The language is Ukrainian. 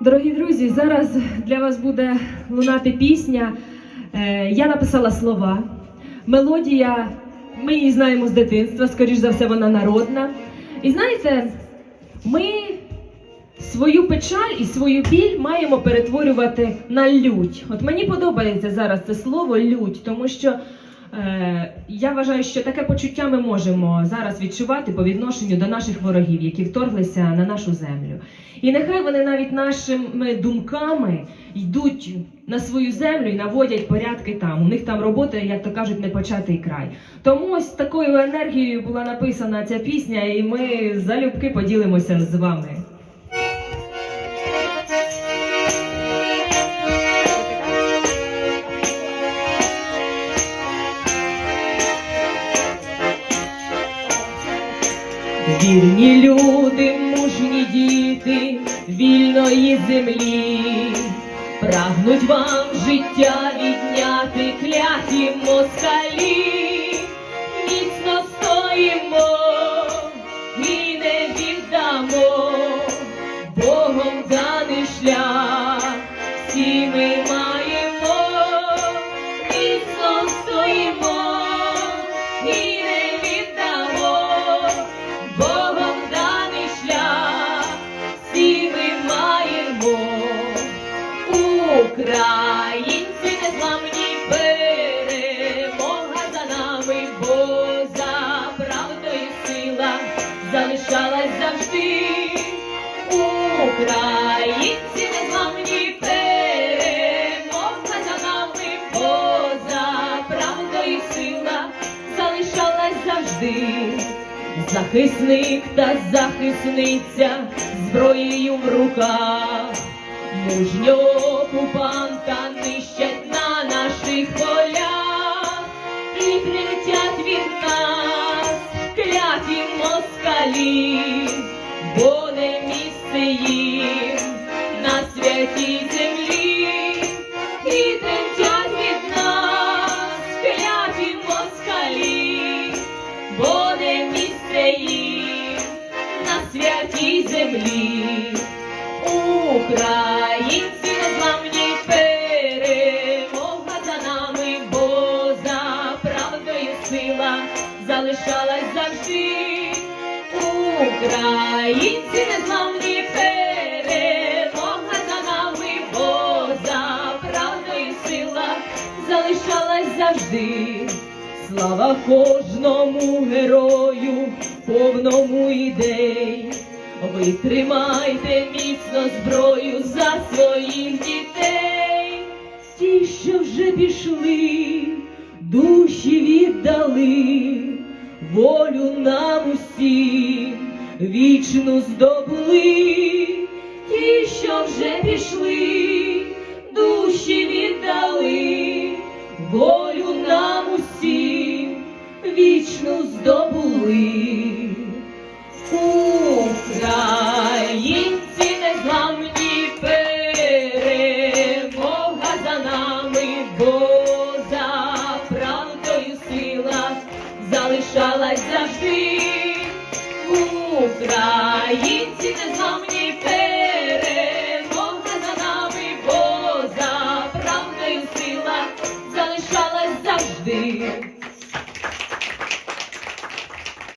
Дорогі друзі, зараз для вас буде лунати пісня. Е, Я написала слова. Мелодія, ми її знаємо з дитинства, скоріш за все, вона народна. І знаєте, ми свою печаль і свою біль маємо перетворювати на лють. От мені подобається зараз це слово лють, тому що е, я вважаю, що таке почуття ми можемо зараз відчувати по відношенню до наших ворогів, які вторглися на нашу землю. І нехай вони навіть нашими думками йдуть на свою землю і наводять порядки там. У них там робота, як то кажуть, не початий край. Тому ось такою енергією була написана ця пісня, і ми залюбки поділимося з вами. Вільні люди, мужні діти вільної землі, прагнуть вам життя відняти кляті москалі, міцно стоїмо і не віддамо, Богом даний шлях, Захисник та захисниця зброєю в руках, мужньо окупанта нищать на наших полях. І прилетять від нас кляті москалі, святій землі. Українці незламні перемога за нами, бо за правдою сила залишалась завжди. Українці незламні перемога за нами, бо за правдою сила залишалась завжди. Слава кожному герою, повному ідей. Ви тримайте міцно зброю за своїх дітей, ті, що вже пішли, душі віддали, волю нам усім вічну здобули, ті, що вже пішли, душі віддали, волю нам усім вічну здобули. Бо за правдою сила залишалась завжди. Українці незламні перемога